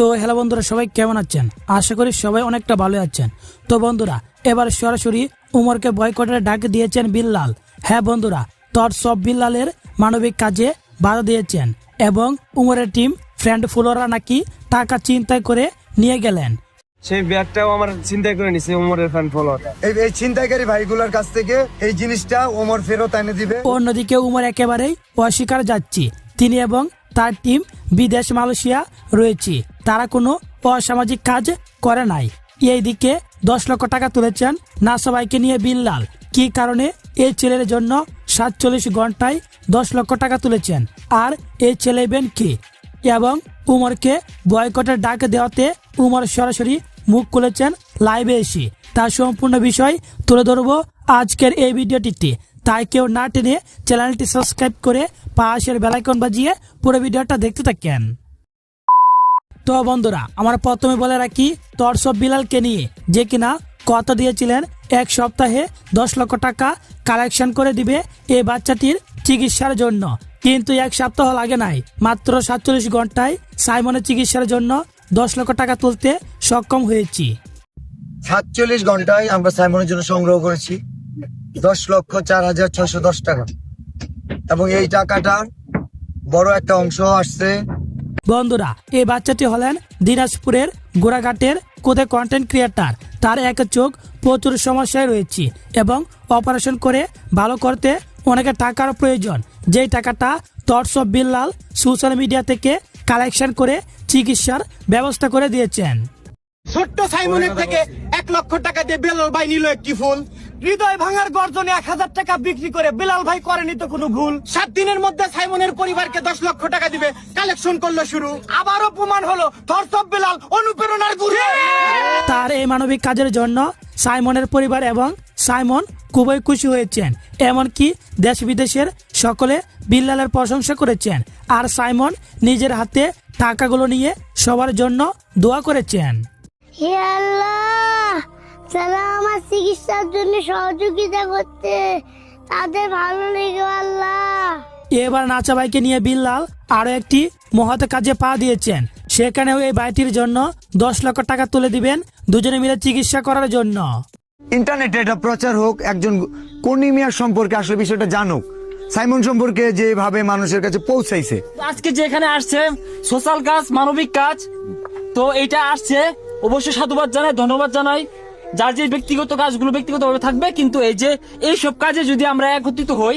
তো হ্যালো বন্ধুরা সবাই কেমন আছেন? আশা করি সবাই অনেকটা ভালো আছেন। তো বন্ধুরা এবার সরাসরি উমরকে বয়কটের ডাক দিয়েছেন বিল্লাল। হ্যাঁ বন্ধুরা তোর সব বিল্লালের মানবিক কাজে বাধা দিয়েছেন এবং উমরের টিম ফ্রেন্ড ফুলোরা নাকি টাকা চিন্তায় করে নিয়ে গেলেন। সেই ব্যাগটাও আমার চিন্তা করে নিছে ওমরের ফ্যান ফলোয়ার এই এই ছিনতাইকারী ভাইগুলোর কাছ থেকে এই জিনিসটা ওমর ফেরত এনে দিবে। অন্যদিকে উমর একেবারেই অস্বীকার যাচ্ছি। তিনি এবং তার টিম বিদেশ মালয়েশিয়া রয়েছে। তারা কোনো অসামাজিক কাজ করে নাই। এই দিকে দশ লক্ষ টাকা তুলেছেন না সবাইকে নিয়ে বিল্লাল। কি কারণে এই ছেলের জন্য সাতচল্লিশ ঘন্টায় দশ লক্ষ টাকা তুলেছেন? আর এই ছেলে ইভেন্ট কি? এবং উমরকে বয়কটের ডাক দেওয়াতে উমর সরাসরি মুখ খুলেছেন লাইভে এসে। তার সম্পূর্ণ বিষয় তুলে ধরবো আজকের এই ভিডিওটিতে। তাই কেউ না টেনে চ্যানেলটি সাবস্ক্রাইব করে পাশের বেলাইকন বাজিয়ে পুরো ভিডিওটা দেখতে থাকেন। তো বন্ধুরা, আমার প্রথমে বলে রাখি তর্সব বিলালকে নিয়ে যে কিনা কথা দিয়েছিলেন, এক সপ্তাহে দশ লক্ষ টাকা কালেকশন করে দিবে এই বাচ্চাটির চিকিৎসার জন্য। কিন্তু এক সপ্তাহ লাগে নাই, মাত্র সাতচল্লিশ ঘন্টায় সাইমনের চিকিৎসার জন্য দশ লক্ষ টাকা তুলতে সক্ষম হয়েছি। সাতচল্লিশ ঘন্টায় আমরা সাইমনের জন্য সংগ্রহ করেছি, দশ লক্ষ চার হাজার ছয়শো দশ টাকা। এবং এই টাকাটা বড় একটা অংশ আসছে বন্ধুরা, এই বাচ্চাটি হলেন দিনাজপুরের গোড়াঘাটের কোদে কন্টেন্ট ক্রিয়েটার তার এক চোখ প্রচুর সমস্যায় রয়েছে এবং অপারেশন করে ভালো করতে অনেকের টাকার প্রয়োজন। যেই টাকাটা তটসব বিল্লাল সোশ্যাল মিডিয়া থেকে কালেকশন করে চিকিৎসার ব্যবস্থা করে দিয়েছেন। ছোট্ট সাইমনের থেকে এক লক্ষ টাকা দিয়ে বেলাল ভাই নিল একটি ফুল হৃদয় ভাঙার গর্জনে এক হাজার টাকা বিক্রি করে বিলাল ভাই করেনি তো কোনো ভুল? সাত দিনের মধ্যে সাইমনের পরিবারকে দশ লক্ষ টাকা দিবে। কালেকশন করল শুরু। আবারও প্রমাণ হলো থরসব বেলাল অনুপ্রেরণার গুরু তার এই মানবিক কাজের জন্য সাইমনের পরিবার এবং সাইমন খুবই খুশি হয়েছেন। এমনকি দেশ বিদেশের সকলে বিল্লালের প্রশংসা করেছেন। আর সাইমন নিজের হাতে টাকাগুলো নিয়ে সবার জন্য দোয়া করেছেন। হে আল্লাহ! যারা আমার চিকিৎসার জন্য সহযোগিতা করতে। তাদের ভালো লেগে আল্লাহ। এবার নাচা ভাইকে নিয়ে বিল্লাল আরও একটি মহৎ কাজে পা দিয়েছেন। সেখানেও এই ভাইটির জন্য দশ লক্ষ টাকা তুলে দিবেন দুজনে মিলে চিকিৎসা করার জন্য। ইন্টারনেটে এটা প্রচার হোক একজন কর্নিমিয়ার সম্পর্কে আসলে বিষয়টা জানুক। সাইমন সম্পর্কে যেভাবে মানুষের কাছে পৌঁছাইছে। আজকে যে এখানে আসছে সোশ্যাল কাজ মানবিক কাজ তো এটা আসছে। অবশ্যই সাধুবাদ জানাই ধন্যবাদ জানাই। যার যে ব্যক্তিগত কাজগুলো ব্যক্তিগতভাবে থাকবে, কিন্তু এই যে এই সব কাজে যদি আমরা একত্রিত হই,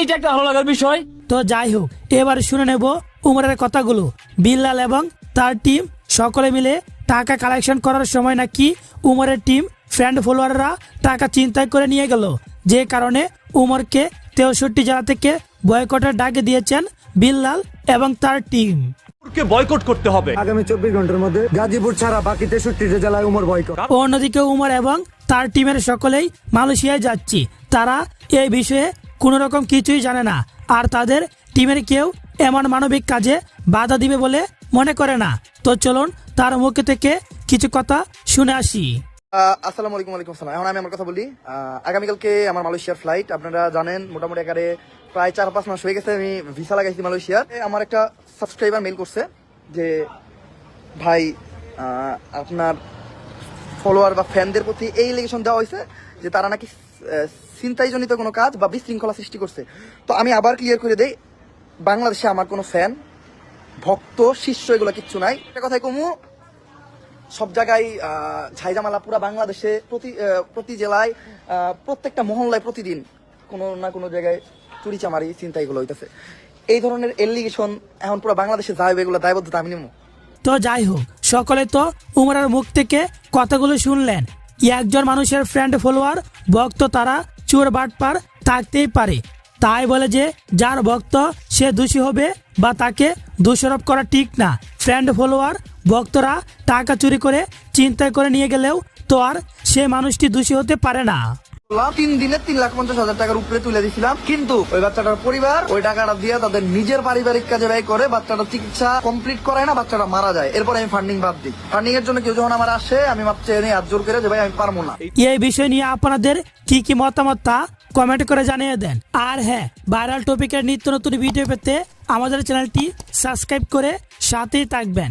এটা একটা ভালো লাগার বিষয়। তো যাই হোক, এবার শুনে নেব উমরের কথাগুলো। বিল্লাল এবং তার টিম সকলে মিলে টাকা কালেকশন করার সময় নাকি উমরের টিম ফ্রেন্ড ফলোয়াররা টাকা চিন্তায় করে নিয়ে গেল। যে কারণে উমরকে তেষট্টি জেলা থেকে বয়কটের ডাক দিয়েছেন বিল্লাল এবং তার টিম কে বয়কট করতে হবে। আগামী চব্বিশ ঘণ্টার মধ্যে গাজীপুর ছাড়া বাকি তেষট্টিটা জেলায় উমর বয়কট। অন্যদিকে উমর এবং তার টিমের সকলেই মালয়েশিয়ায় যাচ্ছি। তারা এই বিষয়ে কোনো রকম কিছুই জানে না। আর তাদের টিমের কেউ এমন মানবিক কাজে বাধা দিবে বলে মনে করে না। তো চলুন তার মুখে থেকে কিছু কথা শুনে আসি। আসসালামু আলাইকুম, ওয়ালাইকুম আসসালাম। এখন আমি আমার কথা বলি। আগামীকালকে আমার মালয়েশিয়ার ফ্লাইট আপনারা জানেন, মোটামুটি একারে প্রায় চার পাঁচ মাস হয়ে গেছে আমি ভিসা লাগাইছি মালয়েশিয়ার। আমার একটা সাবস্ক্রাইবার মেল করছে যে, ভাই আপনার ফলোয়ার বা ফ্যানদের প্রতি এই এলিগেশন দেওয়া হয়েছে যে তারা নাকি চিন্তাইজনিত কোনো কাজ বা বিশৃঙ্খলা সৃষ্টি করছে। তো আমি আবার ক্লিয়ার করে দেই, বাংলাদেশে আমার কোনো ফ্যান ভক্ত, শিষ্য, এগুলো কিচ্ছু নাই। একটা কথাই কমু সব জায়গায় ঝাইঝামালা পুরা বাংলাদেশে প্রতি প্রতি জেলায় প্রত্যেকটা মহল্লায় প্রতিদিন কোনো না কোনো জায়গায় চুরি চামারি চিন্তা এগুলো হইতেছে। এই ধরনের এলিগেশন এখন পুরো বাংলাদেশে যাবে এগুলো দায়বদ্ধতা আমি নেব তো যাই হোক, সকলে তো উমরের মুখ থেকে কথাগুলো শুনলেন। একজন মানুষের ফ্রেন্ড ফলোয়ার ভক্ত তারা চোর বাটপার থাকতেই পারে। তাই বলে যে, যার ভক্ত সে দোষী হবে বা তাকে দোষারোপ করা ঠিক না। ফ্রেন্ড ফলোয়ার ভক্তরা টাকা চুরি করে চিন্তায় করে নিয়ে গেলেও তো আর সে মানুষটি দোষী হতে পারে না। তিন দিনে তিন লাখ পঞ্চাশ হাজার টাকার উপরে তুলে দিয়েছিলাম কিন্তু ওই বাচ্চাটার পরিবার ওই টাকাটা দিয়ে তাদের নিজের পারিবারিক কাজে ব্যয় করে বাচ্চাটা চিকিৎসা কমপ্লিট করায় না বাচ্চাটা মারা যায়। এরপরে আমি ফান্ডিং বাদ দিই। ফান্ডিং এর জন্য কেউ যখন আমার আসে আমি চেয়ে হাত জোর করে যে ভাই আমি পারব না। এই বিষয় নিয়ে আপনাদের কি কি মতামত তা কমেন্ট করে জানিয়ে দেন। আর হ্যাঁ ভাইরাল টপিকের নিত্য নতুন ভিডিও পেতে আমাদের চ্যানেলটি সাবস্ক্রাইব করে সাথেই থাকবেন।